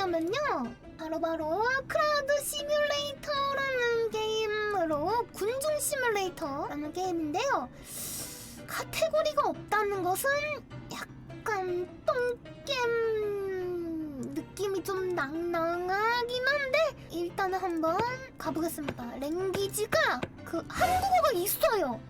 게임이냐면요. 바로바로 크라우드 시뮬레이터라는 게임으로 군중 시뮬레이터라는 게임인데요. 카테고리가 없다는 것은 약간 똥겜 느낌이 좀 낭낭하긴 한데 일단은 한번 가보겠습니다. 랭귀지가 그 한국어가 있어요.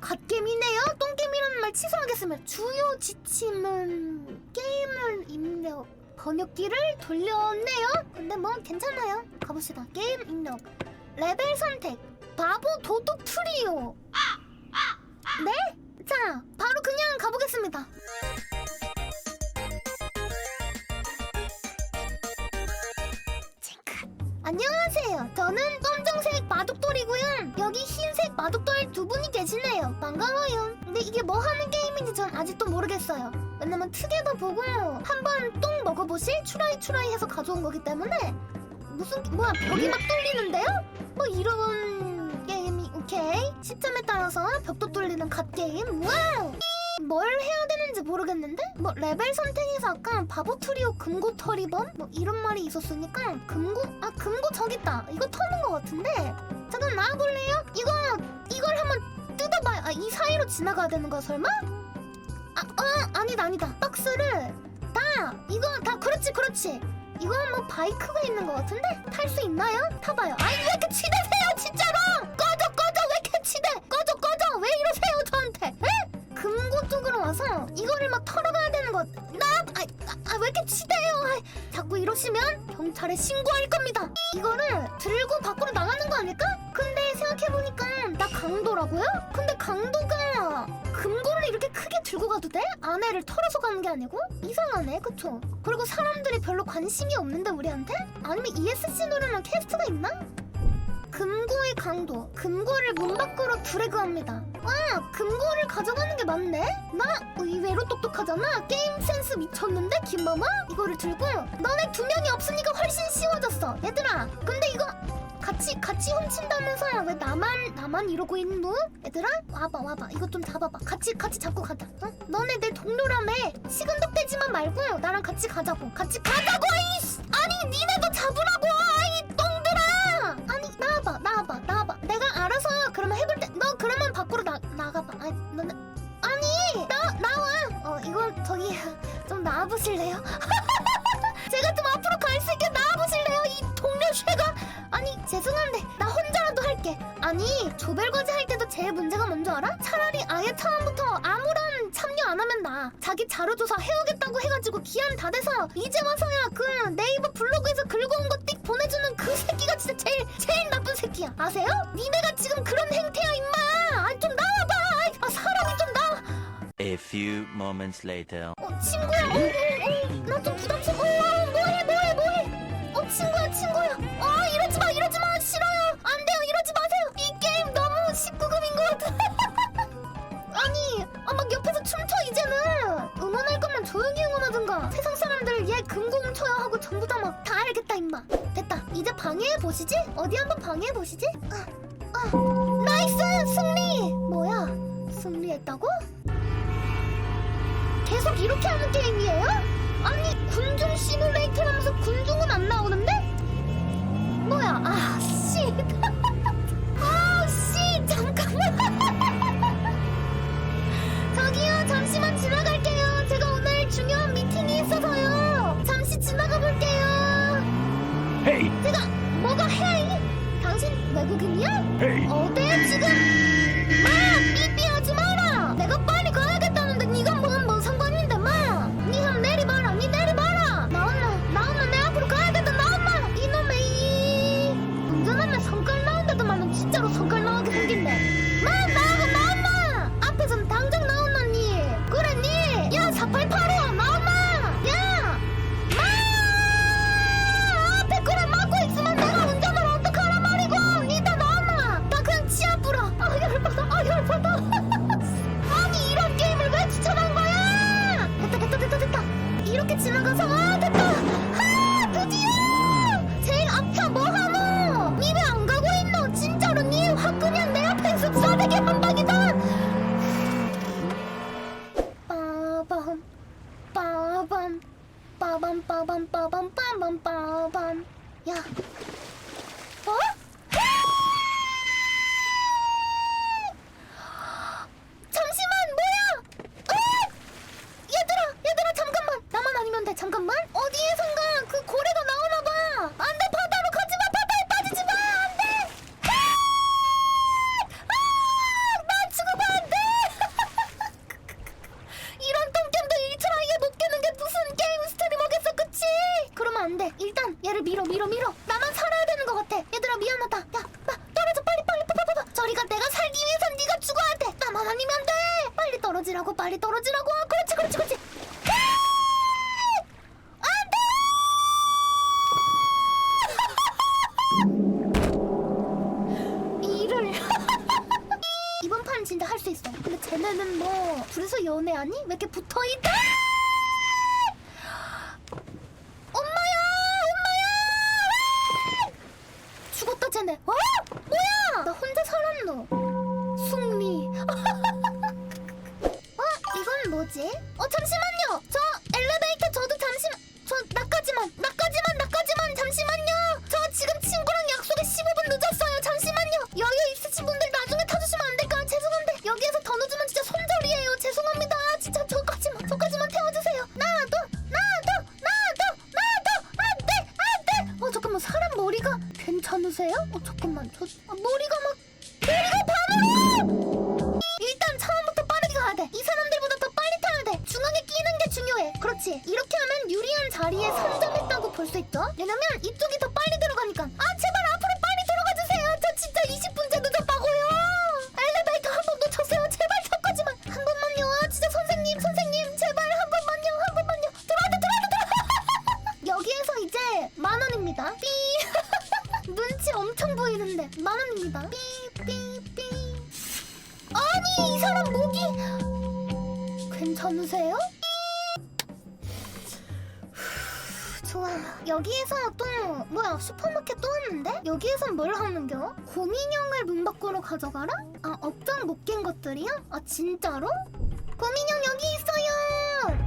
갓겜이네요. 똥겜이라는 말 취소하겠습니다. 주요 지침은 게임을 입력 번역기를 돌렸네요. 근데 뭐 괜찮아요. 가봅시다. 게임 입력 레벨 선택 바보 도둑 트리오. 네? 자, 바로 그냥 가보겠습니다. 안녕하세요. 저는 검정색 마독돌이고요. 여기 흰색 마독돌 두 분이 계시네요. 반가워요. 근데 이게 뭐 하는 게임인지 전 아직도 모르겠어요. 왜냐면 특이도 보고 한번 똥 먹어보실? 추라이 추라이 해서 가져온 거기 때문에. 무슨 뭐야 벽이 막 뚫리는데요? 뭐 이런 게임이 오케이. 시점에 따라서 벽도 뚫리는 갓 게임. 와우! 뭘 해야 되는지 모르겠는데? 뭐 레벨 선택에서 아까 바보 트리오 금고 털이범? 뭐 이런 말이 있었으니까 금고? 아 금고 저기 있다. 이거 터는 것 같은데. 잠깐 나와볼래요? 이거 이걸 한번 뜯어봐요. 아이 사이로 지나가야 되는 거야 설마? 아, 어, 아니다, 아니다. 박스를 다 이거 다 그렇지, 그렇지. 이건 뭐 바이크가 있는 것 같은데 탈 수 있나요? 타봐요. 아니 왜 이렇게 치대세요, 진짜로? 꺼져, 꺼져, 왜 이렇게 치대? 꺼져, 꺼져, 왜 이러세요, 저한테? 에? 금고 쪽으로 와서 이거를 막 털어가야 되는 것. 나, 아, 아, 아, 왜 이렇게 치대요? 아이, 자꾸 이러시면 경찰에 신고할 겁니다. 이거를 들고 밖으로 나가는 거 아닐까? 근데 생각해보니까 나 강도라고요? 근데 강도가 금고를 이렇게 크게 들고 가도 돼? 안에를 털어서 가는 게 아니고? 이상하네, 그쵸? 그리고 사람들이 별로 관심이 없는데 우리한테? 아니면 ESC 누르면 퀘스트가 있나? 금고의 강도. 금고를 문 밖으로 드래그합니다. 아, 금고를 가져가는 게 맞네? 나 의외로 똑똑하잖아. 게임 센스 미쳤는데, 김마마? 이거를 들고 너네 두 명이 없으니까 훨씬 쉬워졌어. 얘들아, 근데 이거 같이 같이 훔친다면서 왜 나만 나만 이러고 있노? 얘들아? 와봐 와봐. 이거 좀 잡아봐. 같이 같이 잡고 가자. 어? 너네 내 동료라며. 시근덕대지만 말고 나랑 같이 가자고. 같이 가자고 이씨! 아니 니네도 잡으라고 아이 똥들아! 아니 나와봐 나와봐 나와봐. 내가 알아서 그러면 해볼 때 너 그러면 밖으로 나 나가봐. 아니 너네 아니 나 나와. 어 이거 저기 좀 나와보실래요? 아니 조별과제 할 때도 제일 문제가 뭔 줄 알아? 차라리 아예 처음부터 아무런 참여 안 하면 나 자기 자료조사 해오겠다고 해가지고 기한 다 돼서 이제 와서야 그 네이버 블로그에서 긁어온 거 띡 보내주는 그 새끼가 진짜 제일 제일 나쁜 새끼야 아세요? 니네가 지금 그런 행태야 임마 아니 좀 나와봐 아이, 아 사람이 좀 나와 A few moments later. 어 친구야 어 어 훔쳐야 하고 전부 다 막 다 알겠다 임마. 됐다. 이제 방해해 보시지? 어디 한번 방해해 보시지? 아, 아 나이스! 승리! 뭐야? 승리했다고? 계속 이렇게 하는 게임이에요? 아니 군중 시뮬레이터라면서 군중은 안 뭐가 헤이? 당신 외국인이야? hey, 어때 지금? 마! 삐삐 떨어지라고 그렇지 그렇지 그렇지 판 진짜 할 수 있어. 근데 쟤네는 뭐 둘이서 연애하니? 왜 이렇게 붙어 있다? 괜찮으세요? 어 잠깐만 저 아, 머리가 막 머리가 반으로. 일단 처음부터 빠르게 가야 돼. 이 사람들보다 더 빨리 타야 돼. 중앙에 끼는 게 중요해. 그렇지. 이렇게 하면 유리한 자리에 선점했다고 볼 수 있죠. 왜냐면 이쪽이 더 빨리 들어가니까. 만 원입니다. 삐삐삐. 아니 이 사람 목이 괜찮으세요? 좋아 여기에서 또 뭐야 슈퍼마켓 또 왔는데? 여기에선 뭘 하는겨? 곰인형을 문 밖으로 가져가라? 아 업장 못 깬 것들이요? 아 진짜로? 곰인형 여기 있어요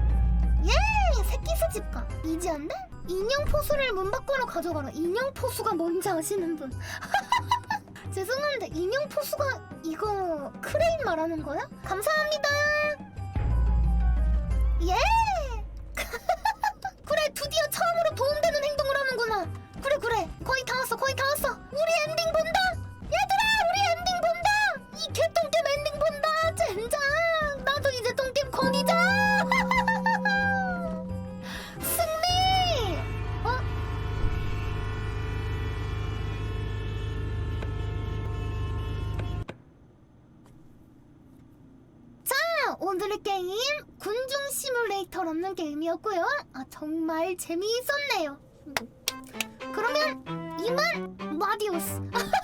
예 새끼 수집가 이지한데? 인형 포수를 문 밖으로 가져가라 인형 포수가 뭔지 아시는 분 인형 포수가 이거 크레인 말하는 거야? 감사합니다. 예. 그래 드디어 처음으로 도움되는 행동을 하는구나. 그래 그래 거의 다 왔어 거의 다 왔어. 우리 엔딩 본다. 오늘의 게임 군중 시뮬레이터라는 게임이었고요. 아, 정말 재미있었네요. 그러면 이만 마디오스.